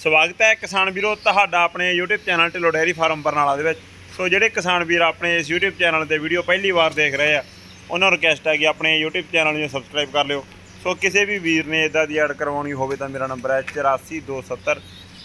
ਸਵਾਗਤ ਹੈ ਕਿਸਾਨ ਵੀਰੋ ਤੁਹਾਡਾ ਆਪਣੇ YouTube channel Dhillon dairy farm Barnala ਦੇ ਵਿੱਚ। ਸੋ ਜਿਹੜੇ ਕਿਸਾਨ ਵੀਰ ਆਪਣੇ ਇਸ YouTube ਚੈਨਲ ਤੇ ਵੀਡੀਓ ਪਹਿਲੀ ਵਾਰ ਦੇਖ ਰਹੇ ਆ, ਉਹਨਾਂ ਨੂੰ ਰਿਕਵੈਸਟ ਹੈ ਕਿ ਆਪਣੇ YouTube ਚੈਨਲ ਨੂੰ ਸਬਸਕ੍ਰਾਈਬ ਕਰ ਲਿਓ। ਸੋ ਕਿਸੇ ਵੀ ਵੀਰ ਨੇ ਇਦਾਂ ਦੀ ਐਡ ਕਰਵਾਉਣੀ ਹੋਵੇ ਤਾਂ ਮੇਰਾ ਨੰਬਰ ਹੈ 8427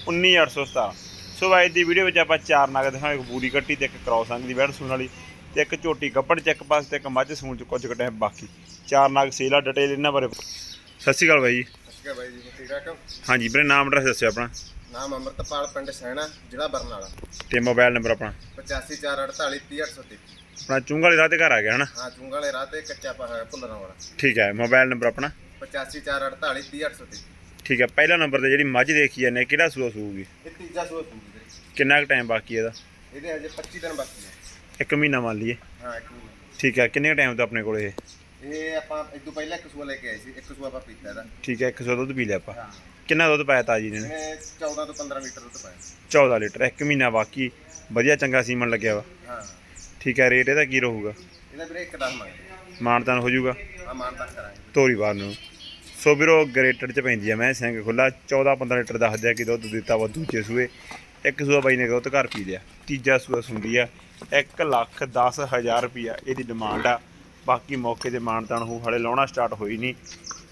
19817 ਸੋ ਅੱਜ ਦੀ ਵੀਡੀਓ ਵਿੱਚ ਆਪਾਂ ਚਾਰ ਨਗ ਦਿਖਾਵਾਂਗੇ ਇੱਕ ਬੂਰੀ ਕੱਟੀ ਤੇ ਇੱਕ ਕ੍ਰੋਸ ਅੰਗ ਦੀ ਵੈੜ ਸੂਣ ਵਾਲੀ ਤੇ ਇੱਕ ਝੋਟੀ ਗੱਪੜ ਚੈੱਕ ਪਾਸ ਤੇ ਇੱਕ ਮੱਝ ਸੂਣ ਚ ਕੁਝ ਘਟੇ ਬਾਕੀ। ਚਾਰ ਨਗ ਸੇਲਾ ਡਿਟੇਲ ਇਹਨਾਂ ਬਾਰੇ। ਸਤਿ ਸ਼੍ਰੀ ਅਕਾਲ ਬਾਈ ਜੀ। ਠੀਕ ਹੈ ਬਾਈ ਜੀ ਠੀਕ ਠਾਕ ਹੋ? ਹਾਂਜੀ ਵੀਰੇ ਨਾਮ ਐਡਰੈਸ ਦੱਸਿਓ ਆਪਣਾ। ਨਾਮ ਅਮਰਤਪਾਲ ਪਿੰਡ ਸੈਣਾ ਜ਼ਿਲ੍ਹਾ ਬਰਨਾਲਾ। ਤੇ ਮੋਬਾਈਲ ਨੰਬਰ ਆਪਣਾ। 8548430833 ਆਪਣਾ ਚੁੰਗ ਵਾਲੇ ਰਾਹ ਤੇ ਘਰ ਆ ਗਿਆ ਹਨਾ? ਹਾਂ ਚੁੰਗਾ ਵਾਲੇ ਰਾਹ ਤੇ ਕੱਚਾ ਪਾ ਹੈ ਭੁੱਲਰਾਂ ਵਾਲਾ। ਠੀਕ ਹੈ ਮੋਬਾਈਲ ਨੰਬਰ ਆਪਣਾ। 8548430833 ਠੀਕ ਹੈ ਪਹਿਲਾ ਨੰਬਰ ਤੇ ਜਿਹੜੀ ਮੱਝ ਦੇਖੀ ਜਾਂਦੇ ਕਿਹੜਾ ਸੂਆ ਸੂਗੀ ਇਹ ਤੀਜਾ ਸੂਆ ਵੀਰੇ। ਕਿੰਨਾ ਕੁ ਟਾਈਮ ਬਾਕੀ ਇਹਦਾ? ਇਹਦੇ ਹਜੇ 25 ਦਿਨ ਬਾਕੀ ਹੈ ਇੱਕ ਮਹੀਨਾ ਮੰਨ ਲਈਏ। ਹਾਂ ਇੱਕ ਮਹੀਨਾ। ਠੀਕ ਹੈ ਕਿੰਨੇ ਟਾਈਮ ਤੋਂ ਆਪਣੇ ਕੋਲ ਇਹ? ਇਹ ਆਪਾਂ ਤੋਂ ਪਹਿਲਾਂ ਇੱਕ ਸੂਆ ਲੈ ਕੇ ਆਏ ਸੀ ਇੱਕ ਸੂਆ ਆਪਾਂ ਪੀਤਾ ਇਹਦਾ। ਠੀਕ ਹੈ 100 ਦੁੱਧ ਪੀ ਲਿਆ ਆਪਾਂ। ਹਾਂ। ਕਿੰਨਾ ਦੁੱਧ ਪਾਇਆ ਤਾਜੀ ਨੇ? ਇਹਨੇ 14 ਤੋਂ 15 ਲੀਟਰ ਦੁੱਧ ਪਾਇਆ। 14 ਲੀਟਰ ਇੱਕ ਮਹੀਨਾ ਬਾਕੀ ਵਧੀਆ ਚੰਗਾ ਸੀਮਨ ਲੱਗਿਆ ਵਾ। ਹਾਂ। ਠੀਕ ਹੈ ਰੇਟ ਇਹਦਾ ਕੀ ਰਹੂਗਾ? ਇਹਦਾ ਵੀਰੇ ਇੱਕ 10 ਮੰਗਦੇ ਮਾਨਤਾਨ ਹੋ ਜਾਊਗਾ? ਆ ਮਾਨ ਤੱਕ ਕਰਾਂਗੇ। ਤੋਰੀ ਬਾਰ ਨੂੰ। ਸੋ ਵੀਰੋ ਗ੍ਰੇਟਡ ਚ ਪੈਂਦੀ ਆ ਮੈਂ ਸਿੰਘ ਖੁੱਲਾ 14 15 ਲੀਟਰ ਦੱਸਦਿਆ ਕਿ ਦੁੱਧ ਦਿੱਤਾ ਵਾ ਦੂਜੇ ਸੂਏ। ਇੱਕ ਸੂਆ ਬਾਈ ਨੇ ਦੁੱਧ ਘਰ ਪੀ ਲਿਆ। ਤੀਜਾ ਸੂਆ ਸੁੰਦੀ ਆ। 1 ਲੱਖ 10 ਹਜ਼ਾਰ ਰੁਪਿਆ ਇਹਦੀ ਡਿਮਾਂਡ ਆ। ਬਾਕੀ ਮੌਕੇ ਤੇ ਮਾਨਤਾਨ ਹੋ ਹਲੇ ਲਾਉਣਾ ਸਟਾਰਟ ਹੋਈ ਨਹੀਂ।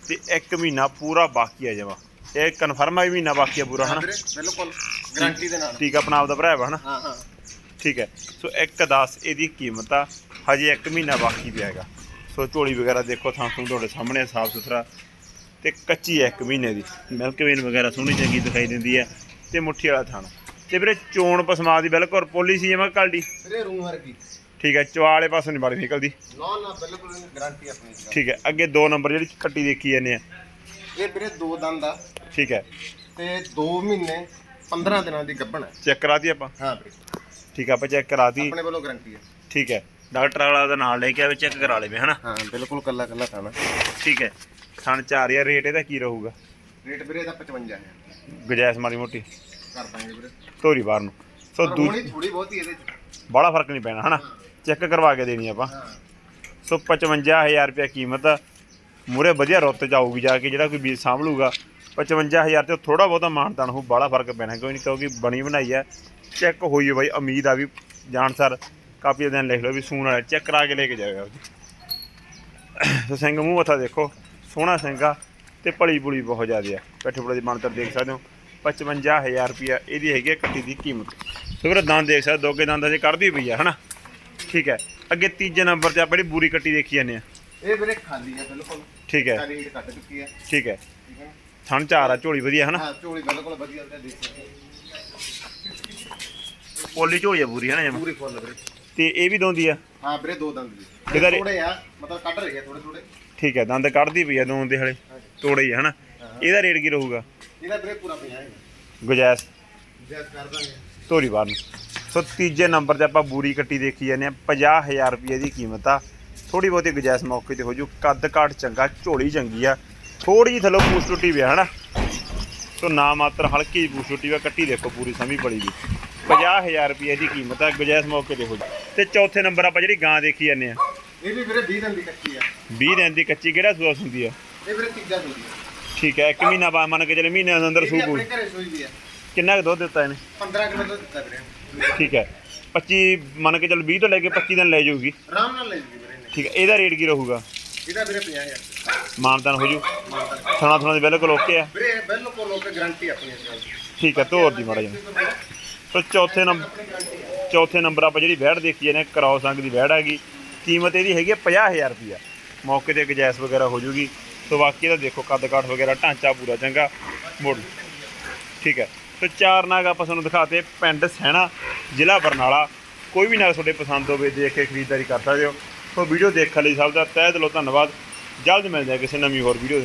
ਤੇ ਇੱਕ ਮਹੀਨਾ ਪੂਰਾ ਬਾਕੀ ਆ ਜਮਾ। ਇਹ ਕਨਫਰਮ ਆ ਵੀ ਮਹੀਨਾ ਬਾਕੀ ਆ ਪੂਰਾ ਹਾਂ ਹਨਾ ਬਿਲਕੁਲ ਗਾਰੰਟੀ ਦੇ ਨਾਲ। ਠੀਕ ਆ ਆਪਣਾ ਆਪਦਾ ਭਰਾ ਵਾ ਹਨਾ? ਹਾਂ ਹਾਂ। ਠੀਕ ਹੈ ਸੋ 1.10 ਇਹਦੀ ਕੀਮਤ ਆ ਹਜੇ 1 ਮਹੀਨਾ ਬਾਕੀ ਪਿਆ ਹੈਗਾ। ਸੋ ਝੋਲੀ ਵਗੈਰਾ ਦੇਖੋ ਥਾਂ ਤੋਂ ਤੁਹਾਡੇ ਸਾਹਮਣੇ ਸਾਫ਼ ਸੁਥਰਾ। ਤੇ ਕੱਚੀ ਹੈ 1 ਮਹੀਨੇ ਦੀ। ਮਿਲਕ ਵੇਨ ਵਗੈਰਾ ਸੋਹਣੀ ਚੰਗੀ ਦਿਖਾਈ ਦਿੰਦੀ ਹੈ ਤੇ ਮੁੱਠੀ ਵਾਲਾ ਥਾਣਾ ਤੇ ਵੀਰੇ ਚੋਣ ਪਸਮਾ ਦੀ ਬਿਲਕੁਲ ਪੋਲੀ ਸੀ ਮੈਂ ਕੱਲਦੀ ਵੀਰੇ ਰੂਮ ਵਰਗੀ ਠੀਕ ਹੈ ਚਵਾਲੇ ਪਾਸੋਂ ਨਹੀਂ ਬੜੀ ਨਿਕਲਦੀ। ਨਾ ਨਾ ਬਿਲਕੁਲ ਗਾਰੰਟੀ ਆਪਣੀ ਠੀਕ ਹੈ ਅੱਗੇ ਦੋ ਨੰਬਰ ਜਿਹੜੀ ਕੱਟੀ ਦੇਖੀ ਜਾਂਦੇ ਆ। ਇਹ ਵੀਰੇ ਦੋ ਦੰਦ ਆ। ਠੀਕ ਹੈ। ਤੇ 2 ਮਹੀਨੇ 15 ਦਿਨਾਂ ਦੀ ਗੱਭਣ ਹੈ ਚੈੱਕ ਕਰਾਤੀ ਆਪਾਂ? ਹਾਂ ਵੀਰੇ। ਠੀਕ ਹੈ ਆਪਾਂ ਚੈੱਕ ਕਰਾਤੀ ਆਪਣੇ ਵੱਲੋਂ ਗਾਰੰਟੀ ਹੈ ਠੀਕ ਹੈ ਡਾਕਟਰ ਵਾਲਾ ਦਾ ਨਾਲ ਲੈ ਕੇ ਆਵੇ ਚੈੱਕ ਕਰਾ ਲਵੇ ਹਨਾ? ਹਾਂ ਬਿਲਕੁਲ ਕੱਲਾ ਕੱਲਾ ਖਾਣਾ ਠੀਕ ਹੈ ਥਣ ਚਾਰ ਯਾਰ ਰੇਟ ਇਹਦਾ ਕੀ ਰਹੂਗਾ? ਰੇਟ ਵੀਰੇ ਦਾ 55 ਹੈ ਗੁਜਾਇਸ਼ ਮਾੜੀ ਮੋਟੀ। ਕਰ ਦਾਂਗੇ ਵੀਰੇ। ਧੋਰੀ ਬਾਹਰ ਨੂੰ। ਸੋ ਪਰ ਦੂ ਹੋਣੀ ਥੋੜੀ ਬਹੁਤੀ ਇਹਦੇ ਚ। ਬੜਾ ਫ਼ਰਕ ਨਹੀਂ ਪੈਣਾ ਹਨਾ? ਚੈੱਕ ਕਰਵਾ ਕੇ ਦੇਣੀ ਆਪਾਂ। ਹਾਂ ਸੋ 55000 ਰੁਪਏ ਕੀਮਤ। ਮੂਰੇ ਵਧੀਆ ਰੁੱਤ ਚ ਆਊਗੀ ਜਾ ਕੇ ਜਿਹੜਾ ਕੋਈ ਬੀਜ ਸਾਂਭ ਲੂਗਾ 55000 ਤੇ ਥੋੜਾ ਬਹੁਤਾ ਮਾਨਤਾਨ ਹੋ ਬੜਾ ਫ਼ਰਕ ਪੈਣਾ ਕੋਈ ਨਹੀਂ ਕਿਉਂਕਿ ਬਣੀ ਬਣਾਈ ਹੈ ਚੈੱਕ ਹੋਈ ਹੈ ਬਾਈ ਉਮੀਦ ਆ ਵੀ ਜਾਣ ਸਰ ਕਾਪੀ ਦਿਨ ਲਿਖ ਲਓ ਵੀ ਸੂਣ ਵਾਲਾ ਚੈੱਕ ਕਰਾ ਕੇ ਲੈ ਕੇ ਜਾਏਗਾ ਸੋ ਸਿੰਘ ਮੂੰਹ ਮੱਥਾ ਦੇਖੋ ਸੋਹਣਾ ਸਿੰਘਾ ਤੇ ਭਲੀ ਭੁਲੀ ਬਹੁਤ ਜ਼ਿਆਦਾ ਆ। ਪੈਠੇ ਪੁੜੇ ਦੀ ਬਣਤਰ ਦੇਖ ਸਕਦੇ ਹੋ। 55000 ਰੁਪਿਆ ਇਹਦੀ ਹੈਗੀ ਹੈ ਕੱਟੀ ਦੀ ਕੀਮਤ। ਸੋ ਵੀਰ ਦੰਦ ਦੇਖ ਸਕਦੇ ਹੋ, ਦੋਗੇ ਦੰਦ ਅਜੇ ਕੱਢਦੀ ਪਈ ਆ ਹਨਾ? ਠੀਕ ਹੈ। ਅੱਗੇ ਤੀਜੇ ਨੰਬਰ ਤੇ ਆਪਾਂ ਜਿਹੜੀ ਬੂਰੀ ਕੱਟੀ ਦੇਖੀ ਜਾਂਦੇ ਆ ਇਹ ਵੀਰੇ ਖਾਲੀ ਹੈ ਬਿਲਕੁਲ। ਠੀਕ ਹੈ। ਸਾਰੀ ਰੇਟ ਕੱਟ ਚੁੱਕੀ ਹੈ। ਠੀਕ ਹੈ। ਠੀਕ ਹੈ। ਨਾ? ਥਣ ਚਾਰ ਆ ਝੋਲੀ ਵਧੀਆ ਹਨਾ ਹਾਂ ਝੋਲੀ ਬਿਲਕੁਲ ਵਧੀਆ ਵੀਰੇ ਦੇਖ ਸਕਦੇ ਪੋਲੀ ਝੋਲੀ ਆ ਪੂਰੀ ਹਨਾ ਜਮ? ਪੂਰੀ ਫੁੱਲ ਵੀਰੇ। ਤੇ ਇਹ ਵੀ ਦੋਂਦੀ ਆ? ਹਾਂ ਵੀਰੇ ਦੋ ਦੰਦ ਜੀ। ਇਹਦਾ ਥੋੜੇ ਆ ਮਤਲਬ ਕੱਢ ਰਹੀ ਹੈ ਥੋੜੇ ਥੋੜੇ ਠੀਕ ਹੈ ਦੰਦ ਕੱਢਦੀ ਪਈ ਆ ਦੋਨ ਦੇ ਹਲੇ ਤੋੜੇ ਹੀ ਆ ਹਨਾ ਇਹਦਾ ਰੇਟ ਕੀ ਰਹੂਗਾ? ਇਹਦਾ ਵੀਰੇ ਪੂਰਾ 50 ਹੈ ਗੁਜਾਇਸ਼। ਜੈਸ ਕਰ ਦਾਂਗੇ। ਧੋਰੀ ਬਾਰ ਨੂੰ। ਸੋ ਤੀਜੇ ਨੰਬਰ ਤੇ ਆਪਾਂ ਬੂਰੀ ਕੱਟੀ ਦੇਖੀ ਜਾਂਦੇ ਆ 50000 ਰੁਪਏ ਦੀ ਕੀਮਤ ਆ। ਥੋੜੀ ਬਹੁਤੀ ਗੁਜਾਇਸ਼ ਮੌਕੇ ਤੇ ਹੋ ਜੂ। ਕੱਦ ਕਾਠ ਚੰਗਾ ਝੋਲੀ ਚੰਗੀ ਆ। ਥੋੜੀ ਜਿਹੀ ਥੱਲੋਂ ਪੂਛ ਟੁੱਟੀ ਵੀ ਆ ਹਨਾ? ਸੋ ਨਾ ਮਾਤਰ ਹਲਕੀ ਪੂਛ ਟੁੱਟੀ ਵਾ ਕੱਟੀ ਦੇਖੋ ਪੂਰੀ ਸਮੀ ਬੜੀ ਦੀ। 50000 ਰੁਪਏ ਦੀ ਕੀਮਤ ਆ ਗੁਜਾਇਸ਼ ਮੌਕੇ ਤੇ ਹੋ ਜੂ। ਤੇ ਚੌਥੇ ਨੰਬਰ ਆਪਾਂ ਜਿਹੜੀ ਗਾਂ ਦੇਖੀ ਜਾਂਦੇ ਆ ਇਹ ਵੀ ਵੀਰੇ 20 ਦਿਨ ਦੀ ਕੱਚੀ ਆ। 20 ਦਿਨ ਦੀ ਕੱਚੀ ਕਿਹੜਾ ਸੂਆ ਹੁੰਦੀ ਆ? ਇਹ ਵੀਰੇ ਤੀਜਾ ਸੂਈ ਹੈ ਠੀਕ ਹੈ ਇੱਕ ਮਹੀਨਾ ਬਾਅਦ ਮੰਨ ਕੇ ਚੱਲੇ ਮਹੀਨੇ ਦੇ ਅੰਦਰ ਵੀ ਸੂਪ ਆਪਣੇ ਘਰੇ ਸੂਈ ਵੀ ਹੈ ਕਿੰਨਾ ਕੁ ਦੁੱਧ ਦਿੱਤਾ ਇਹਨੇ? 15 ਕਿਲੋ ਦੁੱਧ ਦਿੱਤਾ ਵੀਰੇ। ਠੀਕ ਹੈ। 25 ਮੰਨ ਕੇ ਚੱਲ 20 ਤੋਂ ਲੈ ਕੇ 25 ਦਿਨ ਲੈ ਜਾਊਗੀ। ਆਰਾਮ ਨਾਲ ਲੈ ਜੀ ਵੀਰੇ। ਨੇ ਠੀਕ ਹੈ ਇਹਦਾ ਰੇਟ ਕੀ ਰਹੂਗਾ? ਇਹਦਾ ਵੀਰੇ 50000 ਮਾਨਦਾਨ ਹੋ ਜੂ। ਥਣਾ ਥਣਾ ਦੇ ਬਿਲਕੁਲ ਓਕੇ ਆ ਵੀਰੇ ਬਿਲਕੁਲ ਲੋਕ ਗਾਰੰਟੀ ਆਪਣੀ ਇਸ ਗੱਲ ਦੀ। ਠੀਕ ਹੈ ਤੋਰ ਦੀ ਮਾੜਾ ਜਿਹਾ। ਸੋ ਚੌਥੇ ਨੰਬਰ ਚੌਥੇ ਨੰਬਰ ਆਪਾਂ ਜਿਹੜੀ ਵੈੜ ਦੇਖੀ ਜਾਂਦੇ ਕ੍ਰੋਸ ਅੰਗ ਦੀ ਵੈੜ ਹੈਗੀ। ਕੀਮਤ ਇਹਦੀ ਹੈਗੀ ਹੈ 50000 ਰੁਪਿਆ ਮੌਕੇ ਤੇ ਗਜੈਸ ਵਗੈਰਾ ਹੋ ਜੂਗੀ। ਸੋ ਬਾਕੀ ਇਹਦਾ ਦੇਖੋ ਕੱਦ ਕਾਠ ਵਗੈਰਾ ਢਾਂਚਾ ਪੂਰਾ ਚੰਗਾ। ਮੋੜ ਠੀਕ ਹੈ। ਸੋ ਚਾਰ ਨਾਗ ਆਪਾਂ ਤੁਹਾਨੂੰ ਦਿਖਾਤੇ ਪਿੰਡ ਸੈਣਾ ਜ਼ਿਲ੍ਹਾ ਬਰਨਾਲਾ। ਕੋਈ ਵੀ ਨਾਗ ਤੁਹਾਡੇ ਪਸੰਦ ਹੋਵੇ, ਦੇਖ ਕੇ ਖਰੀਦਦਾਰੀ ਕਰ ਸਕਦੇ ਹੋ। ਸੋ ਵੀਡੀਓ ਦੇਖਣ ਲਈ ਸਭ ਦਾ ਤਹਿ ਦਿਲੋਂ ਧੰਨਵਾਦ। ਜਲਦ ਮਿਲਦੇ ਹਾਂ ਕਿਸੇ ਨਵੀਂ ਹੋਰ ਵੀਡੀਓ